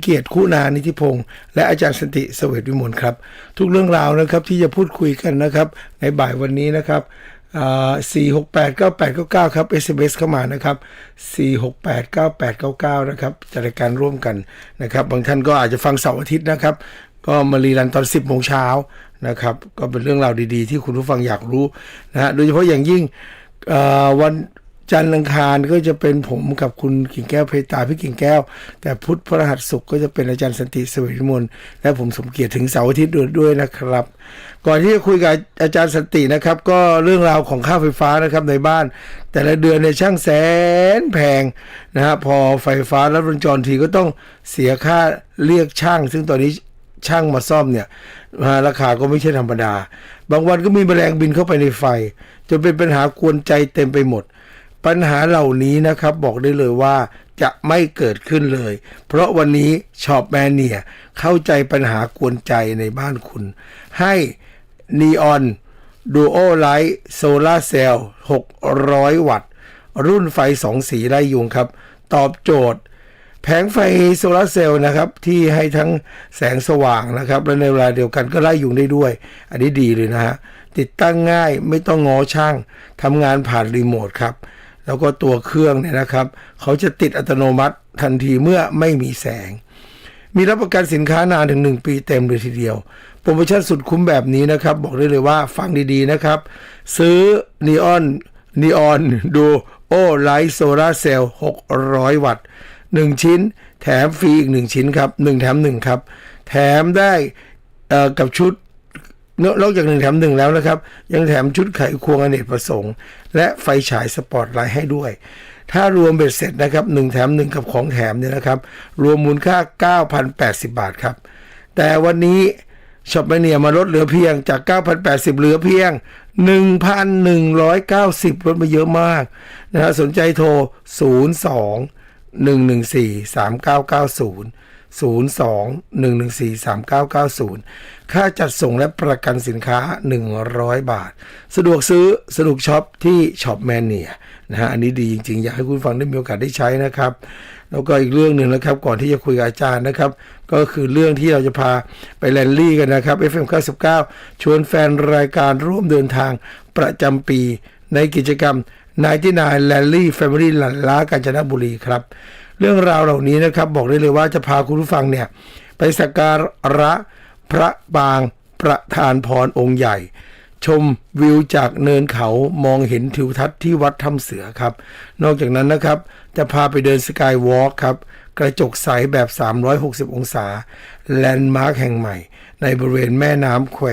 เกียรติคุณานิธิพงศ์และอาจารย์สนติเสวตวิมลครับ ทุกเรื่องราวนะครับที่จะพูดคุยกันนะครับ ในบ่ายวันนี้นะครับสี่หกแปดเก้าแปดเก้าเก้าครับ SMS เข้ามานะครับสี่หกแปดเก้าแปดเก้าเก้านะครับจัดรายการร่วมกันนะครับ บางท่านก็อาจจะฟังเสาร์อาทิตย์นะครับ ก็มารีรันตอน 10โมงเช้านะครับ ก็เป็นเรื่องราวดีๆ ที่คุณผู้ฟังอยากรู้นะฮะโดยเฉพาะอย่างยิ่งวัน จันทร์อังคารก็จะเป็นผมกับคุณกิ่งแก้วเพตาพี่กิ่งแก้ว แต่พุธพฤหัสศุกร์ก็จะเป็นอาจารย์สันติสวิริมลและผมสมเกียรติถึงเสาร์อาทิตย์ด้วยนะครับ ก่อนที่จะคุยกับอาจารย์สันตินะครับ ก็เรื่องราวของค่าไฟฟ้านะครับในบ้าน แต่ละเดือนในช่างแสนแพงนะฮะพอไฟฟ้ารัดวงจรทีก็ต้องเสียค่าเรียกช่าง ซึ่งตอนนี้ช่างมาซ่อมเนี่ยนะฮะราคาก็ไม่ใช่ธรรมดา บางวันก็มีแมลงบินเข้าไปในไฟจนเป็นปัญหากวนใจเต็มไปหมด ปัญหาเหล่านี้นะครับบอกได้เลยว่าจะไม่เกิดขึ้นเลย เพราะวันนี้ช็อปแมนเนียเข้าใจปัญหากวนใจในบ้านคุณ ให้นีออนดูโอไลท์โซลาเซลล์600 วัตต์ รุ่นไฟ 2 สีไล่ยุงครับ ตอบโจทย์ แผงไฟโซลาร์เซลล์นะครับ ที่ให้ทั้งแสงสว่างนะครับ และในเวลาเดียวกันก็ไล่ยุงได้ด้วย อันนี้ดีเลยนะฮะ ติดตั้งง่ายไม่ต้องงอช่างทำงานผ่านรีโมทครับ แล้วก็ตัวเครื่องเนี่ยนะครับ เขาจะติดอัตโนมัติทันทีเมื่อไม่มีแสง มีรับประกันสินค้านานถึง 1 ปีเต็มเลยทีเดียว โปรโมชั่นสุดคุ้มแบบนี้นะครับ บอกได้เลยว่าฟังดีๆนะครับ ซื้อนีออนนีออนดูโอไลท์โซลาเซลล์600 วัตต์ 1 ชิ้น แถมฟรีอีก 1 ชิ้นครับ 1 แถม 1 ครับ แถมได้กับชุด นอกจากหนึ่งแถมหนึ่งแล้วนะครับ ยังแถมชุดไขควงอเนกประสงค์ และไฟฉายสปอตไลท์ให้ด้วย ถ้ารวมเบ็ดเสร็จนะครับหนึ่งแถมหนึ่งกับของแถมเนี่ยนะครับ รวมมูลค่า 9,080 บาทครับ แต่วันนี้ช็อปแมเนียมาลดเหลือเพียงจาก 9,080 เหลือเพียง 1,190 ลดมาเยอะมากนะฮะสนใจโทร 02 114 3990 02 114 3990 ค่าจัดส่งและประกันสินค้า 100 บาท สะดวกซื้อสะดวกช็อปที่ช็อปแมนเนียนะฮะอันนี้ดีจริงๆ อยากให้คุณฟังได้มีโอกาสได้ใช้นะครับ แล้วก็อีกเรื่องหนึ่งนะครับ ก่อนที่จะคุยกับอาจารย์นะครับ ก็คือเรื่องที่เราจะพาไปแลนลี่กันนะครับ FM 99ชวนแฟนรายการร่วมเดินทางประจำปีในกิจกรรม99 Rally Family หลันล้ากาญจนบุรีครับ เรื่องราวเหล่านี้นะครับ บอกได้เลยว่าจะพาคุณผู้ฟังเนี่ยไปสักการะพระบางประธานพรองค์ใหญ่ ชมวิวจากเนินเขามองเห็นทิวทัศน์ที่วัดถ้ำเสือครับ นอกจากนั้นนะครับ จะพาไปเดินสกายวอล์กครับ กระจกใสแบบ 360 องศา แลนด์มาร์คแห่งใหม่ ในบริเวณแม่น้ำแคว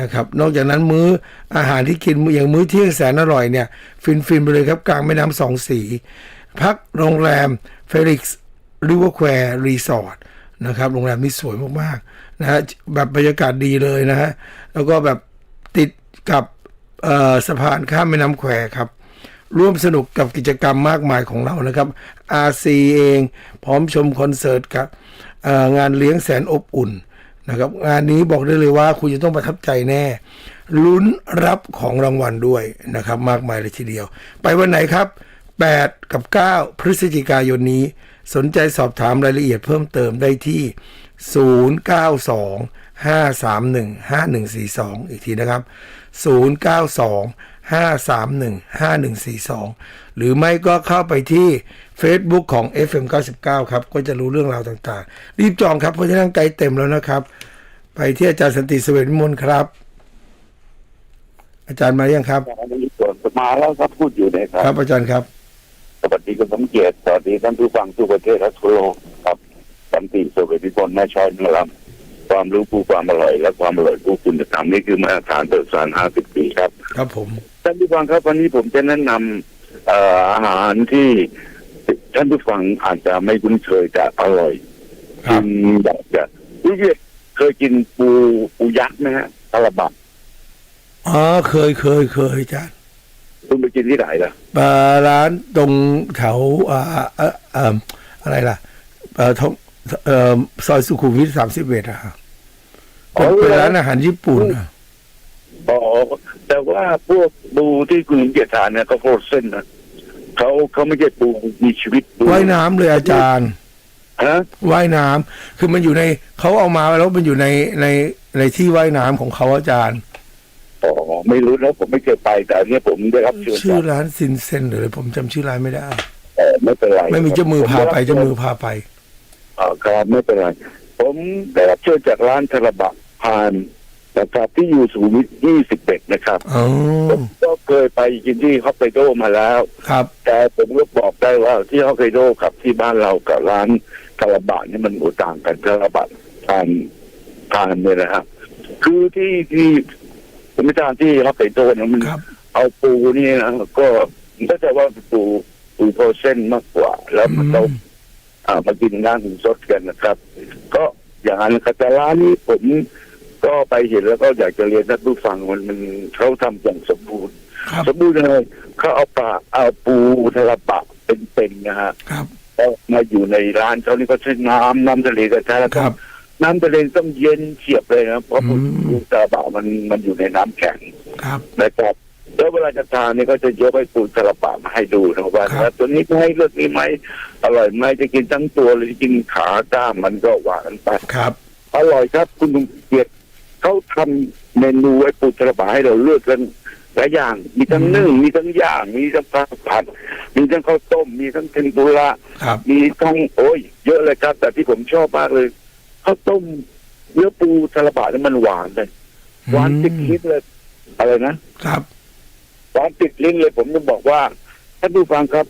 นะครับนอกจากนั้นมื้ออาหารที่กินอย่างมื้อเที่ยงแสนอร่อยเนี่ย ฟินๆไปเลยครับกลางแม่น้ำสองสี พักโรงแรมเฟลิกซ์ริเวอร์แควร์รีสอร์ทนะครับโรงแรมนี้สวยมากๆนะฮะแบบบรรยากาศดีเลยนะฮะแล้วก็แบบติดกับสะพานข้ามแม่น้ำแควครับ ร่วมสนุกกับกิจกรรมมากมายของเรานะครับ RC เองพร้อมชมคอนเสิร์ตกับงานเลี้ยงแสนอบอุ่นนะครับงานนี้บอกได้เลยว่าคุณจะต้องประทับใจแน่ ลุ้นรับของรางวัลด้วยนะครับ มากมายเลยทีเดียว ไปวันไหนครับ 8 กับ 9 พฤศจิกายนนี้ สนใจสอบถามรายละเอียดเพิ่มเติมได้ที่ 092 531 5142 อีกทีนะครับ 092 531 5142 หรือไม่ก็เข้าไปที่ Facebook ของ FM 99 ครับ ก็จะรู้เรื่องราวต่างๆ รีบจองครับ เพราะฉะนั้นไกลเต็มแล้วนะครับ ไปที่อาจารย์สันติเสวตวิมลครับ อาจารย์มายังครับอันนี้ส่วนมาแล้วครับพูดอยู่เนยคครัรับบอาจารย์ครับส วัสดีคุณสมเกียรติสวัสดีท่านผู้ฟังทั่วประเทศและทั่วโลกครับสันติสุขพิพลแม่ชอยนะครับความรู้ผู้ความอร่อย และความอร่อยผู้คุณธรรมนี่คือมาตรฐานเติบสาร50ปีครับ ครับผมท่านผู้ฟังครับวันนี้ผมจะแนะนำเอ่ออาหารที่ท่านผู้ฟังอาจจะไม่คุ้นเคยแต่อร่อยครับกินอยากจะพี่เวียดเคยกินปูปูยักษ์ไหมฮะตะลบักอ๋อเคยเคยเคยอาจารย์ คุณไปกินที่ไหนล่ะเอ่อร้านตรงแถวอ่าเอ่อเอ่ออะไรล่ะเอ่อทงเอ่อซอยสุขุมวิทสามสิบเอ็ดอะครับเป็นเป็นร้านอาหารญี่ปุ่นอะอ๋อแต่ว่าพวกปูที่คุณเกียรติทานเนี่ยเขาโคตรเส้นนะเขาเขาไม่ใช่ปูมีชีวิตปูว่ายน้ำเลยอาจารย์ฮะว่ายน้ำคือมันอยู่ในเขาเอามาแล้วมันอยู่ในในในที่ว่ายน้ำของเขาอาจารย์อ๋อ ไม่รู้นะผมไม่เคยไป แต่อันเนี้ยผมได้รับเชิญชื่อจากร้านซินเซนหรืออะไรผมจำชื่อร้านไม่ได้ เอ่อไม่เป็นไรไม่มีเจ้ามือพาไปเจ้ามือพาไปอ่าครับไม่เป็นไร ผมได้รับเชิญจากร้านธรบะพานนะครับที่อยู่สุขุมวิทยี่สิบเอ็ดนะครับอ๋อ ผมก็เคยไปกินที่ฮอกไกโดมาแล้ว ครับ แต่ผมก็บอกได้ว่าที่ฮอกไกโดกับที่บ้านเรากับร้านธรบะนี่มันโอต่างกันธรบะทานทานเนี่ยนะครับคือที่ที่ ผมไม่ทานที่ฮอกไกโดเนี่ยมันครับ เอาปูนี่นะก็ผมก็จะว่าปูปูโพเส้นมากกว่า แล้วมันต้องอืมอ่ามากินน้ำถึงสดกันนะครับ ก็อย่างนั้นนะครับแต่ร้านนี้ผมก็ไปเห็นแล้วก็อยากจะเรียนท่านผู้ฟังมันมันเขาทำอย่างสมบูรณ์ ครับสมบูรณ์เลยเขาเอาปลาเอาปูทะเลปะเป็นๆนะฮะครับก็มาอยู่ในร้านเขานี่ก็ใช้น้ำน้ำทะเลก็ใช้แล้วคก็รับ น้ำทะเลต้องเย็นเฉียบเลยนะเพราะปูอืมปูทะเลปะมันมันอยู่ในน้ำแข็งครับนะครับแล้วเวลาจะทานเนี่ยก็จะยกให้ปูทะเลปะมาให้ดูนะว่าครับแล้วตัวนี้ไหมเลือกนี้ไหมอร่อยไหมจะกินทั้งตัวหรือจะกินขากล้ามมันก็ว่ากันไปครับ อร่อยครับคุณลุงเกียรติเขาทำเมนูไว้ปูทะเลปะให้เราเลือกกันหลายอย่างมีทั้งนึ่งมีทั้งย่างมีทั้งข้าวผัด มีทั้งข้าวต้ม มีทั้งเทมปุระครับมีทั้งโอ้ยเยอะเลยครับ แต่ที่ผมชอบมากเลย ข้าวต้มเนื้อปูทะเลปะนี่มันหวานเลยหวานติดลิ้นเลยอะไรนะครับหวานติดลิ้นเลย ผมจะบอกว่าท่านผู้ฟังครับ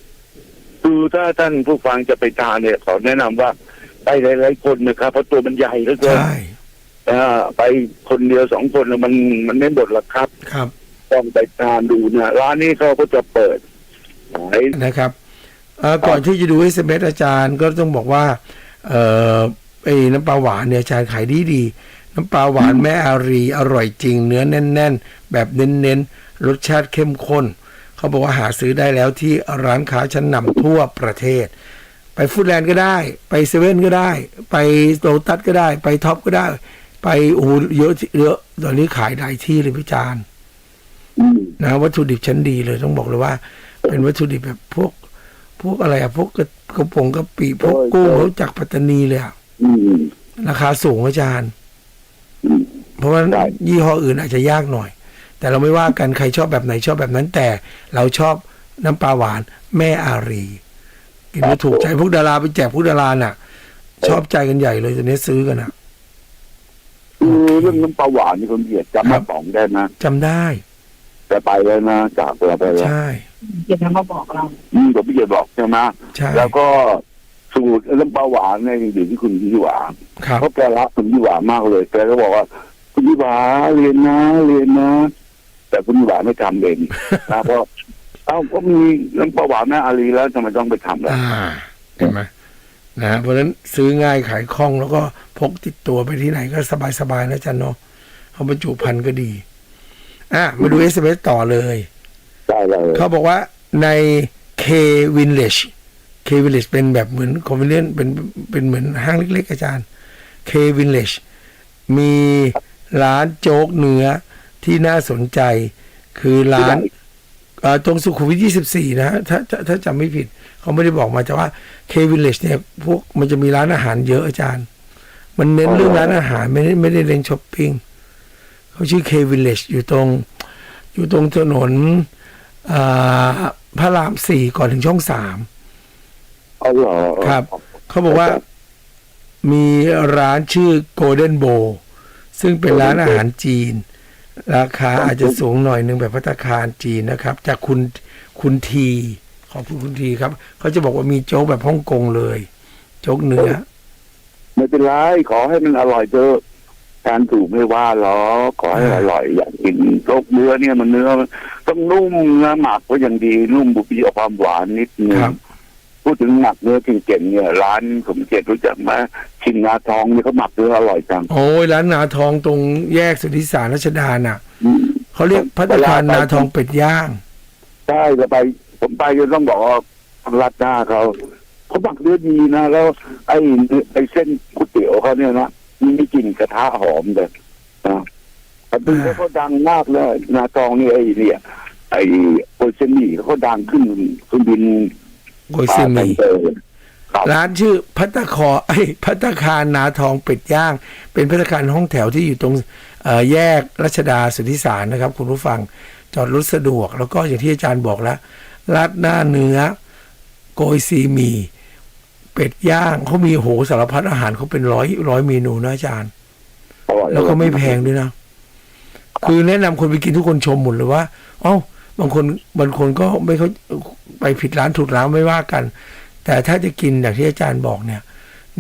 คือถ้าท่านผู้ฟังจะไปทานเนี่ย ขอแนะนำว่าไปหลายๆคนนะครับ เพราะตัวมันใหญ่เหลือเกินใช่อ่าไปคนเดียวสองคนน่ะมันมันไม่หมดหรอกครับ ครับต้องไปทานดูนะร้านนี้เขาก็จะเปิดขายนะครับเอ่อก่อนที่จะดูเอสเอาจารย์ก็ต้องบอกว่าเอ่อ ไอ้น้ำปลาหวานเนี่ยอาจารย์ขายดีดีๆน้ำปลาหวานแม่อารีอร่อยจริง เนื้อแน่น ๆ แบบเน้นๆรสชาติเข้มข้น เขาบอกว่าหาซื้อได้แล้วที่ร้านค้าชั้นนำทั่วประเทศ ไปฟูดแลนด์ก็ได้ ไปเซเว่นก็ได้ ไปโลตัสก็ได้ ไปท็อปก็ได้ ไปโอ้โหเยอะเยอะตอนนี้ขายได้ที่เลยพี่จารย์อืมนะวัตถุดิบชั้นดีเลยต้องบอกเลยว่า เป็นวัตถุดิบแบบพวก พวกอะไรอะพวกกระกระปงกะปิพวกกุ้งเขาจากปัตตานีเลยอะ อืม ราคาสูงอาจารย์ อืม เพราะว่าใช่ ยี่ห้ออื่นอาจจะยากหน่อย แต่เราไม่ว่ากันใครชอบแบบไหนชอบแบบนั้น แต่เราชอบน้ำปลาหวานแม่อารีกินแล้วถูกใจพวกดาราไปแจกพวกดาราน่ะ ชอบใจกันใหญ่เลยตอนนี้ซื้อกันอะคือเรื่องน้ำปลาหวานนี่คนเกียรติจำครัมาบสองได้นะจำได้ แต่ไปแล้วนะจากเราไปแล้วใช่ เดี๋ยวมาบอกเราอืมผมพี่เกียรติบอกใช่ไหมใช่แล้วก็ สูตรน้ำปลาหวานเนี่ยอยู่ที่คุณยี่หวาครับเพราะแกรักคุณยี่หวามากเลยแกก็บอกว่า คุณยี่หวาเรียนนะเรียนนะ แต่คุณยี่หวาไม่ทำเองนะเพราะเอ้าก็มีน้ำปลาหวานแม่อารีแล้วทำไมต้องไปทำล่ะอ่าเห็นไหมนะเพราะฉะนั้นซื้อง่ายขายคล่องแล้วก็พกติดตัวไปที่ไหนก็สบายๆนะจันเนาะเขาบรรจุภัณฑ์ก็ดี อะ มาดู SMS ต่อเลย ได้เลย เขาบอกว่าใน K Village K Village เป็นแบบเหมือนคอมเวเนียนเป็นเป็นเหมือนห้างเล็ก ๆ อาจารย์ K Village มีร้านโจ๊กเนื้อที่น่าสนใจ คือร้านเอ่อตรงสุขุมวิท 24 นะถ้าถ้าถ้าจำไม่ผิด เขาไม่ได้บอกมาแต่ว่า K Village เนี่ยพวกมันจะมีร้านอาหารเยอะอาจารย์ มันเน้นเรื่องร้านอาหารไม่ได้ไม่ได้เน้นช้อปปิ้งเขาชื่อ K Village อยู่ตรง อยู่ตรงถนนอ่าพระรามสี่ก่อนถึงช่องสาม เอาเหรอครับ เขาบอกว่ามีร้านชื่อ Golden Bowl ซึ่งเป็นร้านอาหารจีน ราคาอาจจะสูงหน่อยหนึ่งแบบพัตตาคารจีนนะครับ จากคุณคุณทีขอบคุณคุณทีครับ เขาจะบอกว่ามีโจ๊กแบบฮ่องกงเลย โจ๊กเนื้อไม่เป็นไรขอให้มันอร่อยเถอะการถูกไม่ว่าหรอกขอให้อร่อยอย่างกินโรคเนื้อเนี่ยมันเนื้อ ต้องนุ่มนะหมักก็ยังดีนุ่มบุบีเอาความหวานนิดนึงครับ พูดถึงหมักเนื้อเก่งๆเนี่ยร้านผมเจ็ดรู้จักไหมชิงนาทองเนี่ยเขาหมักเนื้ออร่อยจังโอ้ยร้านนาทองตรงแยกสุทธิสารรัชดาน่ะอืมเขาเรียกพัตตาคารนาทองเป็ดย่างใช่จะไป ผมไปก็ต้องบอกว่ารัดหน้าเขาเขาหมักเนื้อดีนะแล้ว ไอ้ไอ้เส้นก๋วยเตี๋ยวเขาเนี่ยนะมีกลิ่นกระทะหอมเลยนะแต่ดูแล้วเขาดังมากเลยนาทองนี่ไอ้เนี่ยไอ้โอเซนี่เขาดังขึ้นขึ้นบิน โกยซีหมีเออครับร้านชื่อพัตตาคอไอ้ยพัตตาคารนาทองเป็ดย่าง เป็นพัตตาคารห้องแถวที่อยู่ตรงเอ่อแยกรัชดาสุทธิสารนะครับ คุณผู้ฟังจอดรถสะดวก แล้วก็อย่างที่อาจารย์บอกแล้วราดหน้าเนื้อ โกยซีหมีเป็ดย่างเขามีโหสารพัดอาหารเขาเป็นร้อยร้อยเมนูนะอาจารย์อร่อยแล้วก็ไม่แพงด้วยนะ คือแนะนำคนไปกินทุกคนชมหมดเลยว่า เอ้า บางคนบางคนก็ไม่เขาไปผิดร้านถูกร้านไม่ว่ากัน แต่ถ้าจะกินอย่างที่อาจารย์บอกเนี่ย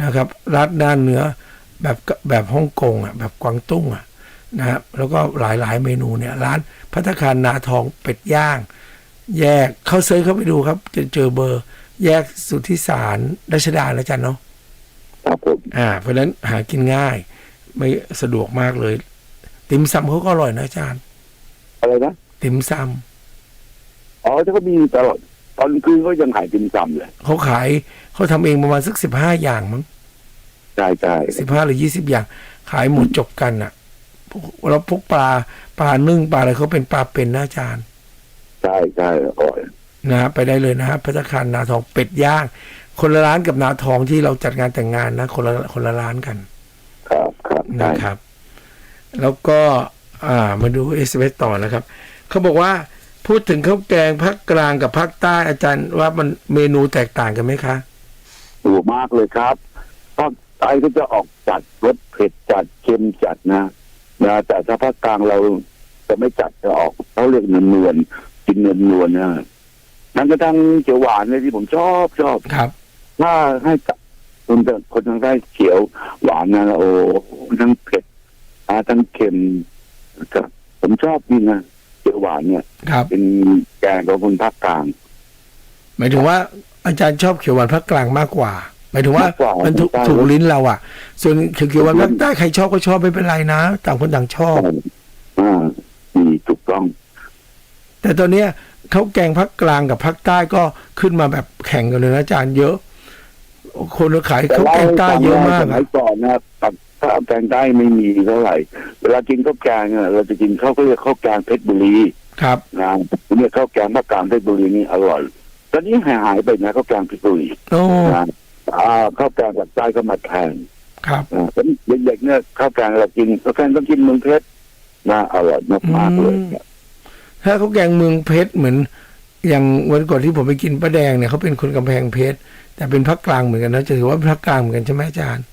นะครับรัดด้านเนื้อแบบแบบฮ่องกงอะแบบกวางตุ้งอะนะครับแล้วก็หลายหลายๆเมนูเนี่ยร้านพัตตาคารนาทองเป็ดย่าง แยกเข้าเซิร์ชเข้าไปดูครับ จะเจอเบอร์ แยกสุทธิสารรัชดาแล้วจันเนาะครับผมอ่า เพราะฉะนั้นหากินง่าย ไม่สะดวกมากเลย ติ่มซำเขาก็อร่อยนะอาจารย์ อะไรนะติ่มซ อ๋อถ้าก็มีตลอดตอนคืนก็ยังขายติมซำเลยำเขาขายเขาทำเองประมาณสักสิบห้าอย่างมั้งใช่ใช่สิบห้าหรือยี่สิบอย่าง ขายหมดจบกันอะพวกแล้วพวกปลาปลานึ่งปลาอะไรเขาเป็นปลาเป็นนะอาจารย์ใช่ใช่อร่อยนะฮะไปได้เลยนะฮะพัตตาคารนาทองเป็ดย่าง คนละร้านกับนาทองที่เราจัดงานแต่งงานนะ คนละคนละร้านกัน ครับครับใช่นะครับ แล้วก็ อ่ามาดูเอสเต่อนะครับเขาบอกว่า พูดถึงข้าวแกงภาคกลางกับภาคใต้อาจารย์ว่ามันเมนูแตกต่างกันไหมคะถูกมากเลยครับภาคใต้ก็จะออกจัดรสเผ็ดจัดเค็มจัดนะนะแต่ถ้าภาคกลางเราจะไม่จัดจะออกเขาเรียกเนวลๆกินเนวลๆนะนั่นก็ทั้งเขียวหวานเลยที่ผมชอบชอบครับถ้าให้กับคนจะคนทางใต้เขียวหวานนะโอ้ทั้งเผ็ดอ่าทั้งเค็มครับผมชอบกินนะ เขียวหวานเนี่ย ครับ เป็นแกงของคนภาคกลาง หมายถึงว่าอาจารย์ชอบเขียวหวานภาคกลางมากกว่า หมายถึงว่ามากกว่า มันถูกใช่ ถูกลิ้นเราอะ ส่วนเขียวหวานภาคใต้ใครชอบก็ชอบไม่เป็นไรนะต่างคนต่างชอบ อ่ามีถูกต้อง แต่ตอนเนี้ยเขาวแกงภาคกลางกับภาคใต้ก็ขึ้นมาแบบแข่งกันเลยนะอาจารย์เยอะ คนขายข้าวแกงใต้เยอะมากสมัอะยก่อนนะตัก ข้าวแกงใต้ไม่มีเท่าไหร่ เวลากินข้าวแกงอะเราจะกินข้าวก็เรียกข้าวแกงเพชรบุรีครับนะเนี่ยข้าวแกงภาคกลางเพชรบุรีนี่อร่อย ตอนนี้หายหายไปนะข้าวแกงเพชรบุรีโอ้นะอ่าข้าวแกงภาคใต้ก็มาแทนครับนะเป็นเด็กๆเนี่ยข้าวแกงเรากินข้าวแกงต้องกินเมืองเพชรนะอร่อยมากๆเลยถ้าเขาวแกงเมืองเพชรเหมือน อย่างวันก่อนที่ผมไปกินป้าแดงเนี่ยเขาเป็นคนกำแพงเพชรแต่เป็นภาคกลางเหมือนกันนะจะถือว่าเป็นภาคกลางเหมือนกันใช่ไหมอาจารย์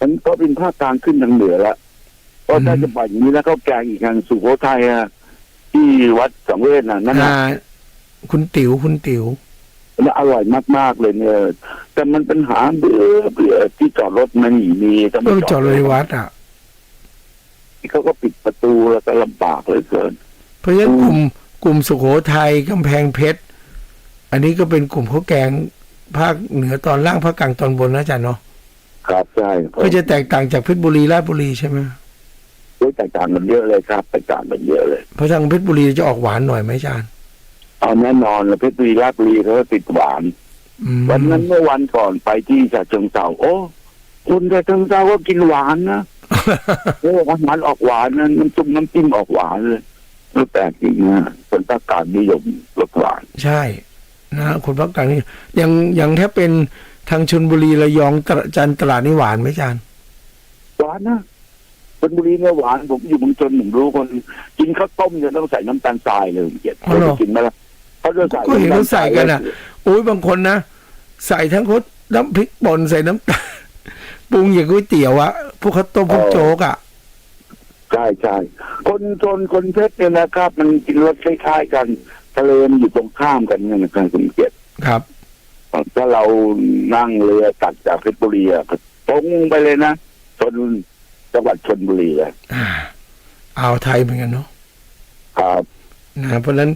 มันก็เป็นภาคกลางขึ้นทางเหนือแล้วเพราะถ้าจะไปอย่างนี้แล้วข้าวแกงอีกทางสุโขทัยอะที่วัดสังเวชน่ะนั่นนะอ่าคุณติ๋วคุณติ๋วมันอร่อยมากๆเลยเนี่ย แต่มันปัญหาเบื่อเบื่อที่จอดรถมันหนีมีต้องก็จอดเลยวัดอะเขาก็ปิดประตูแล้วก็ลำบากเหลยเกิน เพราะฉะนั้นอืมกลุ่มกลุ่มสุโขทัยกำแพงเพชร อันนี้ก็เป็นกลุ่มข้าวแกงภาคเหนือตอนล่างภาคกลางตอนบนนะอาจารย์เนาะ ครับใช่ก็จะแตกต่างจากเพชรบุรีราชบุรีใช่ไหมโอ้ยแตกต่างกันเยอะเลยครับแตกต่างกันเยอะเลย เพราะทางเพชรบุรีจะออกหวานหน่อยไหมอาจารย์เอาแน่นอนแล้วเพชรบุรีราชบุรีเขาก็ติดหวานอืมวันนั้นเมื่อวันก่อนไปที่ฉะเชิงเทราโอ้คนฉะเชิงเทราก็กินหวานนะโอ้อาหารออกหวานนะน้ำจุ่มน้ำจิ้มออกหวานเลยไม่แปลกจริงนะคนภาคกลางนิยมรสหวาน ใช่ นะคนภาคกลางนี่อย่างอย่างถ้าเป็น ทางชนบุรีระยองตระจันทร์ตลาดนี่หวานไหมอาจารย์หวานนะชนบุรีเนี่ยหวานผมอยู่เมืองชนผมรู้คนกินข้าวต้มจะต้องใส่น้ำตาลทรายเลยเกลียดเขาจะกินไหมล่ะเขาจะใส่ก็เห็นเขาใส่กันอะโอ้ยบางคนนะใส่ทั้งคดน้ำพริกป่นใส่น้ำตาลปรุงอย่างก๋วยเตี๋ยวอะพวกข้าวต้มพวกโจ๊กอะใช่ใช่คนชนคนเพชรเนี่ยนะครับ มันกินรสคล้ายๆกันทะเลมันอยู่ตรงข้ามกันเนี่ยนะครับคุณเกียรติครับ ถ้าเรานั่งเรือตัดจากเพชรบุรีอะก็ตรงไปเลยนะชนจังหวัดชนบุรีเลยอ่าอ่าวไทยเหมือนกันเนาะครับนะเพราะฉะนั้น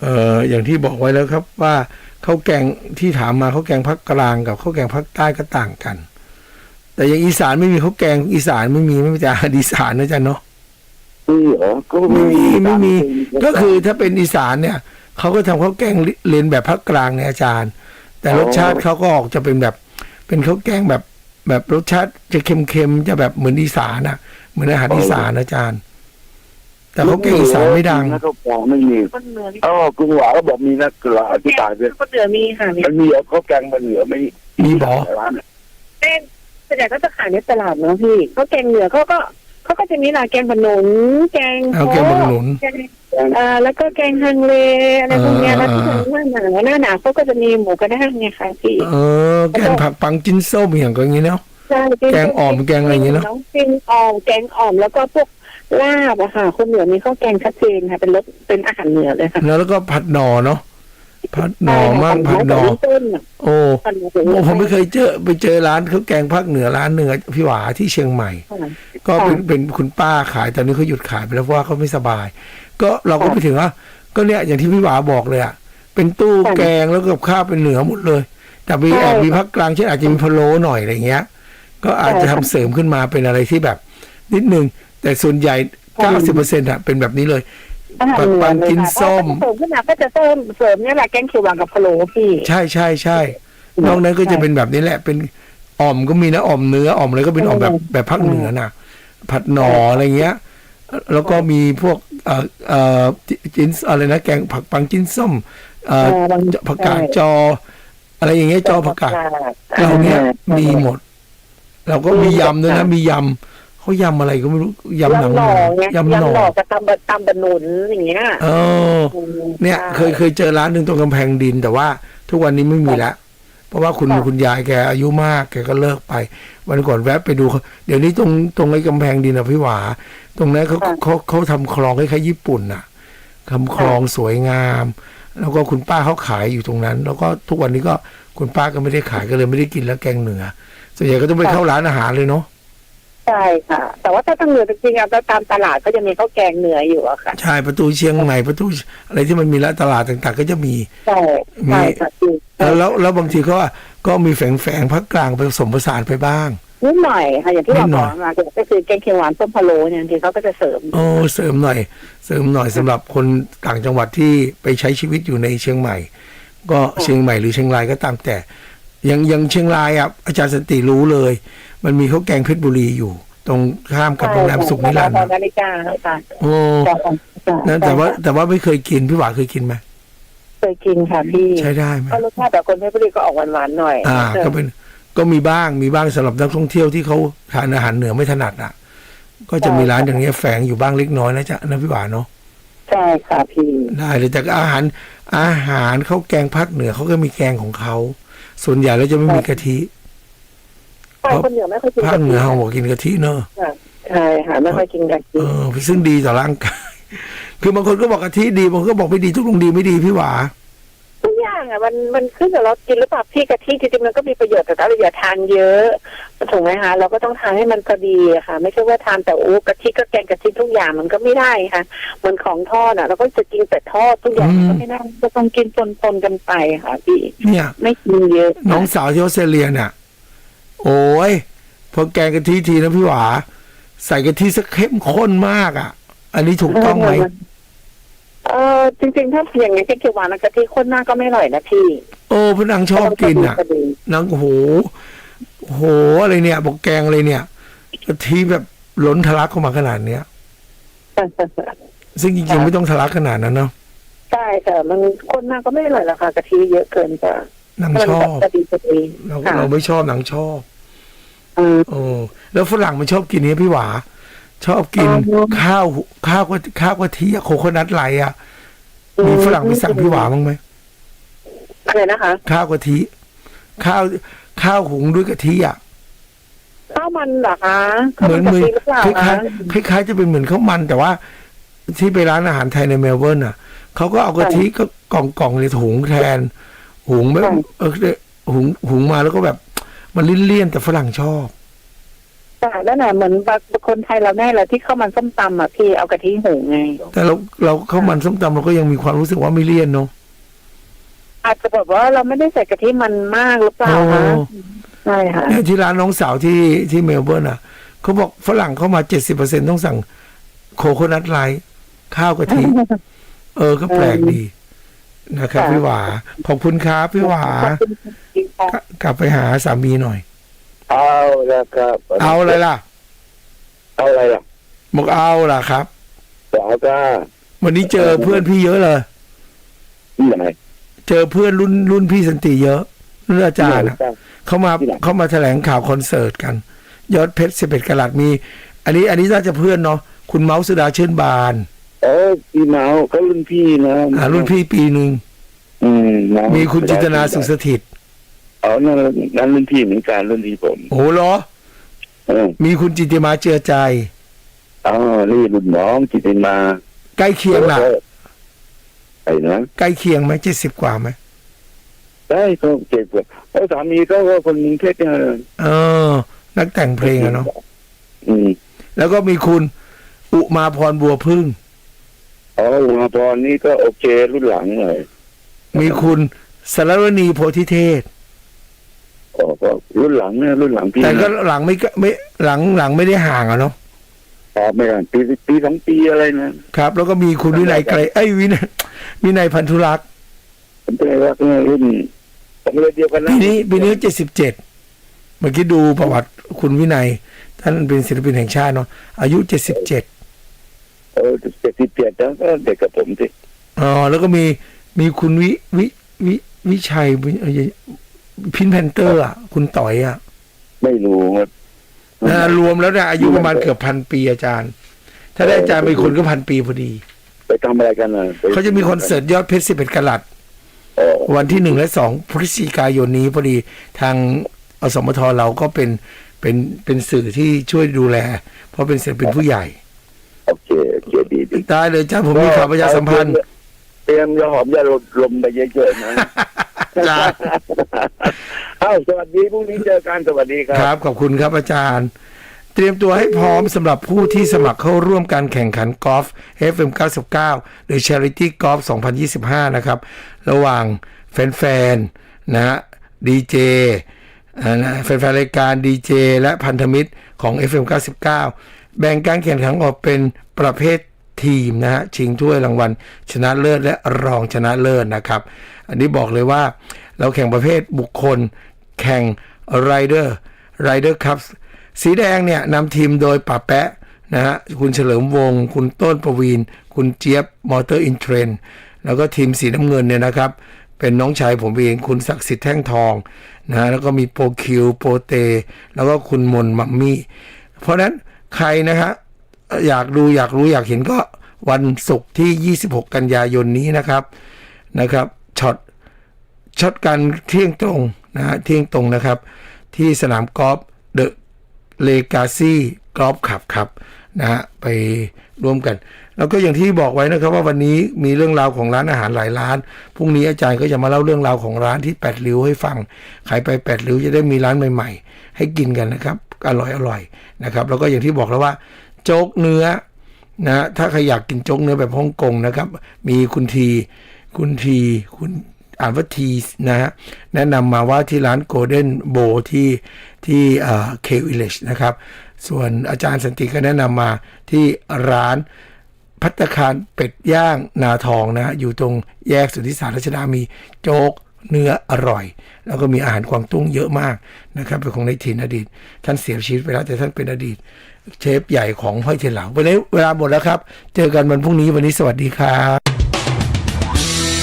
เอ่ออย่างที่บอกไว้แล้วครับ ว่าข้าวแกงที่ถามมาข้าวแกงภาคกลางกับข้าวแกงภาคใต้ก็ต่างกัน แต่อย่างอีสานไม่มีข้าวแกงอีสานไม่มีไม่มีแต่อาหารอีสานนะจ๊ะเนาะนี่เหรอก็ไม่มีไม่มีตาก็คือถ้าเป็นอีสานเนี่ยเขาก็ทำข้าวแกงเรียนแบบภาคกลางเนี่ยอาจารย์ แต่รสชาติเขาก็ออกจะเป็นแบบ เป็นข้าวแกงแบบแบบรสชาติจะเค็มๆจะแบบเหมือนอีสานอะเหมือนอาหารอีสานอาจารย์ แต่ข้าวแกงอีสานไม่ดังนะข้าวแกงไม่มีคนเหนือมีอ๋อคุณหวาก็บอกมีนักกลาที่ตายไปคนเหนือมีค่ะมีมันมีเหรอข้าวแกงมันเหลือไม่มีบอแม่ส่วนใหญ่ก็จะขายในตลาดเนาะพี่เขาแกงเหนือเขาก็เขาก็จะมีหลายแกงขนุนแกงเอาแกงบักหนุนแกงเอ่อแล้วก็แกงฮังเลอะไรพวกเนี้ยแล้วอ่าที่หน้าหนาวหน้าหนาวเขาก็จะมีหมูกระด้างไงคะพี่เออแกงผักปังจิ้นส้มอย่างก็อย่างนี้เนาะใช่แกงอ่อมแกงอะไรอย่างเงี้ยเนอะแกงอ่อมแกงอ่อมแล้วก็พวกลาบอะค่ะคนเหนือมีข้าวแกงชัดเจนค่ะ เป็นรสเป็นอาหารเหนือเลยค่ะแล้วก็ผัดหน่อเนาะผัดหน่อมากผัดหน่อต้นอะโอ้ผัดหน่อโอ้ผมไม่เคยเจอไปเจอร้านข้าวแกงภาคเหนือร้านหนึ่งอะพี่หวาที่เชียงใหม่ค่ะก็เป็นค่ะเป็นคุณป้าขายตอนนี้เขาหยุดขายไปแล้วเพราะว่าเขาไม่สบาย ก็เราก็ค่ะไปถึงว่าก็เนี่ยอย่างที่พี่หวาบอกเลยอะเป็นตู้ค่ะแกงแล้วกับข้าวเป็นเหนือหมดเลย แต่มีใช่แอบมีพักกลางเช่นอาจจะมีพะโล้หน่อยอะไรเงี้ย ก็อาจจะใช่ทำค่ะเสริมขึ้นมาเป็นอะไรที่แบบ นิดนึง แต่ส่วนใหญ่ค่ะ90%อะเป็นแบบนี้เลยอาหารเหนือปังเลยกินค่ะส้มถ้าเสริมขึ้นมาก็จะเติมเสริมเนี่ยแหละแกงเขียวหวานกับพะโล้พี่ ใช่ใช่ใช่นอกนั้นก็จะเป็นแบบนี้แหละ เป็นอ่อมก็มีนะอ่อมเนื้ออ่อมอะไรก็เป็นอ่อมแบบแบบภาคเหนือน่ะ ผัดหน่ออะไรเงี้ย แล้วก็มีพวกเอ่อเอ่อจิ้นอะไรนะแกงผักปังจิ้นส้มเอ่อเออบางผักกาดจอ อะไรอย่างเงี้ยจอผักกาดเราเนี้ยมีหมด เราก็มียำด้วยนะมียำเขายำอะไรก็ไม่รู้ยำหนังยำหน่อไงยำหน่อกับตำบะตำบะหนุนอย่างเงี้ยเออเนี่ย เคยเคยเจอร้านหนึ่งตรงกำแพงดินแต่ว่า ทุกวันนี้ไม่มีแล้ว เพราะว่าคุณค่ะคุณยายแกอายุมากแกก็เลิกไป วันก่อนแวะไปดูเขาเดี๋ยวนี้ตรงตรงไอ้กำแพงดินอะพี่หวา ตรงนั้นเขาค่ะเขาเขาทำคลองคล้ายๆญี่ปุ่นน่ะทำคลองสวยงาม แล้วก็คุณป้าเขาขายอยู่ตรงนั้น แล้วก็ทุกวันนี้ก็คุณป้าก็ไม่ได้ขายก็เลยไม่ได้กินแล้วแกงเหนือส่วนใหญ่ก็ต้องไปเข้าร้านอาหารเลยเนาะ ใช่ค่ะ แต่ว่าถ้าทางเหนือจริงๆอะตามตลาดก็จะมีข้าวแกงเหนืออยู่อะค่ะ ใช่ประตูเชียงใหม่ประตูอะไรที่มันมีร้านตลาดต่าง ๆ ก็จะมี ใช่ใช่ค่ะพี่แล้วแล้วแล้วบางทีก็ก็มีแฝงแฝงๆภาคกลางผสมผสานไปบ้าง นิดหน่อยค่ะ อย่างที่นิเราดหบน่ออยกมาก็คือแกงเขียวหวานต้มพะโล้เนี่ยบางทีเขาก็จะเสริม โอ้เสริมหน่อย เสริมหน่อยสำหรับคนต่างจังหวัดที่ไปใช้ชีวิตอยู่ในเชียงใหม่ ก็เชียงใหม่หรือเชียงรายก็ตามแต่อยังอยังเชียงรายอะอาจารย์สันติรู้เลย มันมีข้าวแกงเพชรบุรีอยู่ ตรงข้ามกับโรงแรมสุขนิรันดร์ใช่นะนาฬิกาค่ะโอ้ค่ะค่ะนั่นแต่ว่า แต่ว่าไม่เคยกินพี่หวาเคยกินไหมเคยกินค่ะพี่ใช้ได้ไหมก็รสชาติแบบคนเพชรบุรีก็ออกหวานๆหน่อย อ่า ก็เป็นก็มีบ้างมีบ้างสำหรับนักท่องเที่ยวที่เขาทานอาหารเหนือไม่ถนัดอะ ก็จะมีร้านอย่างเงี้ยแฝงอยู่บ้างเล็กน้อยนะจ๊ะนะพี่หวาเนาะใช่ค่ะพี่ได้เลยแต่ก็อาหารอาหารเขาแกงภาคเหนือเขาก็มีแกงของเขาส่วนใหญ่แล้วจะไม่มีกะทิ ใช่คนเหนือไม่ค่อยกินภาคเหนือเขาบอกกินกะทิเนอะค่ะใช่ค่ะไม่ค่อยกินกะเอทิอซึ่งดีต่อร่างกาย คือบางคนก็บอกกะทิดีบางคนก็บอกไม่ดีทุกลงดีไม่ดีพี่หวาทุกอย่างอะมันมันขึ้นกับเรากินหรือเปล่าพี่กะทิจริงๆมันก็มีประโยชน์แต่ถ้าเราอย่าทานเยอะถูกไหมคะเราก็ต้องทานให้มันพอดีอะค่ะ ไม่ใช่ว่าทานแต่โอ้กะทิก็แกงกะทิทุกอย่างมันก็ไม่ได้ค่ะเหมันของทอดอะเราก็จะกินแต่ทอดทุกอย่างมันก็ไม่ได้ก็ต้องกินปนๆกันไปค่ะพี่เนี่ยไม่กินเยอะน้องสาวที่ออสเตรเลียเนี่ย โอ้ยพอแกงกะทิทีนะพี่หวา ใส่กะทิสักเข้มข้นมากอะ อันนี้ถูกต้องไหมเออจริงๆ ถ้าอย่างนี้แกงเขียวหวานกะทิข้นมากก็ไม่อร่อยนะพี่โอ้พี่นางชอบกินอะพอดีนางโอ้โหโอ้โหอะไรเนี่ย บอกแกงอะไรเนี่ยกะทิแบบล้นทะลักเข้ามาขนาดเนี้ยซึ่งจริงๆไม่ต้องทะลักขนาดนั้นเนาะใช่แต่มันข้นมากก็ไม่อร่อยหรอกค่ะกะทิเยอะเกินจะนางมันชอบพอดีพอดีเราค่ะเราไม่ชอบนางชอบอืม โอ้แล้วฝรั่งมันชอบกินนี้พี่หวา ชอบกินอ๋อข้าวข้าวกะข้าวกะทิอะโคโคนัทไหลอะมีฝรั่งไปสั่งพี่หวาบ้างไหมอะไรนะคะ ข้าวกะทิ ข้าวข้าวหุงด้วยกะทิอะข้าวมันเหรอคะเหมือนเหมือนข้าวกะทิหรือเปล่าคล้ายคะๆคล้ายๆจะเป็นเหมือนข้าวมันแต่ว่าที่ไปร้านอาหารไทยในเมลเบิร์นอะเขาก็เอากะทิก็กล่องกล่องในถุงแทน หุงแบบเออหุงหุงมาแล้วก็แบบ มันลิ้นเลี่ยนๆแต่ฝรั่งชอบแต่แล้วไหนะเหมือนบางคนไทยเราแน่เลยที่ข้าวมันส้มตำอะพี่เอากะทิหุงไง แต่เราเราข้าวมันส้มตำเราก็ยังมีความรู้สึกว่าไม่เลี่ยนเนาะอาจจะแบบว่าเราไม่ได้ใส่กะทิมันมากหรือเปล่าคะโอ้ใช่ค่ะเนี่ยที่ร้านน้องสาวที่ที่เมลเบิร์นอะเขาบอกฝรั่งเข้ามาเจ็ดสิบเปอร์เซ็นต้องสั่งโคโคนัทไลท์ข้าวกะทิเออก็แปลกดีนะครับค่ะพี่หวาขอบคุณครับพี่หวาขอบคุณค่ะ กลับกลับไปหาสามีหน่อย เอาละครับ เอาอะไรล่ะ เอาอะไรล่ะบอกเอาล่ะครับสาวก้าวันนี้เจอเพื่อนพี่เยอะเลยที่ไหนเจอเพื่อนรุ่นรุ่นพี่สันติเยอะรุ่นอาจารย์อะเขามาที่หลังเขามาแถลงข่าวคอนเสิร์ตกัน ยอดเพชรสิบเอ็ดกะลัดมี อันนี้ อันนี้น่าจะเพื่อนเนาะคุณเมาส์สุดาชื่นบานเออพี่เมาเขารุ่นพี่นะอ่ารุ่นพี่ปีหนึ่งอืมเามีคุณจินตนาสุขสถิต อ๋อนั่นนั่นรุ่นพี่เหมือนกันรุ่นพี่ผมโอ้โหเหรอเออมีคุณจิตติมาเจือใจ อ๋อนี่รุ่นน้องจิตติมาใกล้เคียงล่ะไอ้นะใกล้เคียงไหมเจ็ดสิบกว่าไหมได้เขาเจ็บกว่าเพราะสามีเขาก็คนกรุงเทพเนี่ยเออ นักแต่งเพลงอะเนาะอืมแล้วก็มีคุณ อุมาพรบัวพึ่งอ๋ออุมาพรนี่ก็โอเครุ่นหลังเลยมีคุณสารวณีโพธิเทศ อ๋อก็รุ่นหลังเนี่ยรุ่นหลังพี่แต่ก็นะหลังไม่ก็ไม่หลังหลังไม่ได้ห่างอะเนาะอ๋อไม่กันปีปีสองปีอะไรนะครับ แล้วก็มีคุณวินัยไกรเอ้ยวินัยวินัยพันธุรักษ์ผมเป็นว่ารุ่นผมเลยเดียวกันนะปีนี้ปีนี้เจ็ดสิบเจ็ดเมื่อกี้ดูประวัติคุณวินัย ท่านเป็นศิลปินแห่งชาติเนาะอายุเจ็ดสิบเจ็ดเออเจ็ดสิบเจ็ดแล้วก็เด็กกับผมสิอ๋อแล้วก็มีมีคุณวิวิวิวิชัยวิเอ่อ พินแพนเตอร์อะ คุณต่อยอะ ไม่รู้ว่านะรวมแล้วเนี่ยอายุประมาณเกือบพันปีอาจารย์ ถ้าได้อาจารย์เป็นคนก็พันปีพอดี ไปทำอะไรกันนะไปเขาจะมีคอนเสิร์ตยอดเพชรสิบเอ็ดกะลัด อ๋อวันที่หนึ่งและสองพฤศจิกายนนี้พอดีทางอสมทเราก็เป็นเป็นเป็นสื่อที่ช่วยดูแล เพราะเป็นศิลปินผู้ใหญ่โอเคโอเคดีดี ได้เลยจ้าผมมีข่าวประชาสัมพันธ์ เตรียมยาหอมยาลดลมไปเยอะๆนะจ้าเอ้าสวัสดีพรุ่งนี้เจอกันสวัสดีคครัรับบขอบคุณครับอาจารย์ เตรียมตัวให้พร้อมสำหรับผู้ที่สมัครเข้าร่วมการแข่งขันกอล์ฟ FM 99 หรือ Charity Golf 2025 นะครับ ระหว่างแฟนๆ นะฮะดีเจนะแฟนๆ รายการดีเจและพันธมิตรของ FM 99 แบ่งการแข่งขันออกเป็นประเภท ทีมนะฮะชิงถ้วยรางวัล ชนะเลิศและรองชนะเลิศนะครับ อันนี้บอกเลยว่าเราแข่งประเภทบุคคล แข่งไรเดอร์ไรเดอร์ครับสีแดงเนี่ยนำทีมโดยป่าแปะนะฮะคุณเฉลิมวง คุณต้นประวีน คุณเจี๊ยบมอเตอร์อินเทรนแล้วก็ทีมสีน้ำเงินเนี่ยนะครับ เป็นน้องชายผมเองคุณศักดิ์สิทธิ์แท่งทองนะฮะแล้วก็มีโปรคิวโปรเต แล้วก็คุณมนมัมมี่ เพราะนั้นใครนะฮะ อยากดูอยากรู้อยากเห็นก็วันศุกร์ที่ 26 กันยายนนี้นะครับนะครับช็อตช็อตกันเที่ยงตรงนะฮะเที่ยงตรงนะครับ ที่สนามกอล์ฟเดอะเลกาซี่กอล์ฟขับครับนะฮะไปร่วมกัน แล้วก็อย่างที่บอกไว้นะครับว่าวันนี้มีเรื่องราวของร้านอาหารหลายร้านพรุ่งนี้อาจารย์ก็จะมาเล่าเรื่องราวของร้านที่แปดริ้วให้ฟังใครไปแปดริ้วจะได้มีร้านใหม่ ๆ ให้กินกันนะครับอร่อยอร่อยนะครับ แล้วก็อย่างที่บอกแล้วว่า โจ๊กเนื้อนะถ้าใครอยากกินโจ๊กเนื้อแบบฮ่องกงนะครับ มีคุณที คุณทีคุณอ่านว่าทีนะฮะแนะนำมาว่าที่ร้านโกลเด้นโบที่ที่เควิเลชนะครับ ส่วนอาจารย์สันติก็แนะนำมาที่ร้านพัตคารเป็ดย่างนาทองนะฮะอยู่ตรงแยกสุทธิสารรัชดามีโจ๊ก เนื้ออร่อย แล้วก็มีอาหารกวางตุ้งเยอะมากนะครับเป็นของในถิ่นอดีต ท่านเสียชีวิตไปแล้วแต่ท่านเป็นอดีต เชฟใหญ่ของห้อยเทียนเหลาวันนี้เวลาหมดแล้วครับ เจอกันวันพรุ่งนี้วันนี้สวัสดีครับ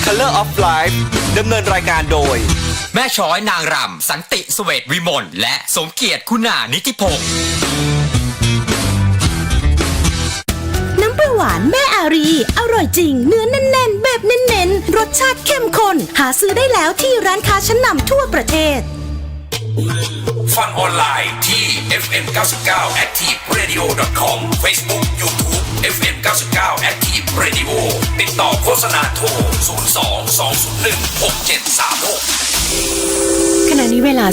Color of Life ดำเนินรายการโดย แม่ช้อยนางรำสันติสเวตวิมลและสมเกียรติคุณานิติพงศ์ หวานแม่อารี อร่อยจริง เนื้อแน่นๆ แบบเน้นๆ รสชาติเข้มข้น หาซื้อได้แล้วที่ร้านค้าชั้นนำทั่วประเทศ ฟังออนไลน์ที่ FM 99 Active Radio com Facebook YouTube FM 99 Active Radio ติดต่อโฆษณาโทร 02 201 6736ขณะนี้เวลา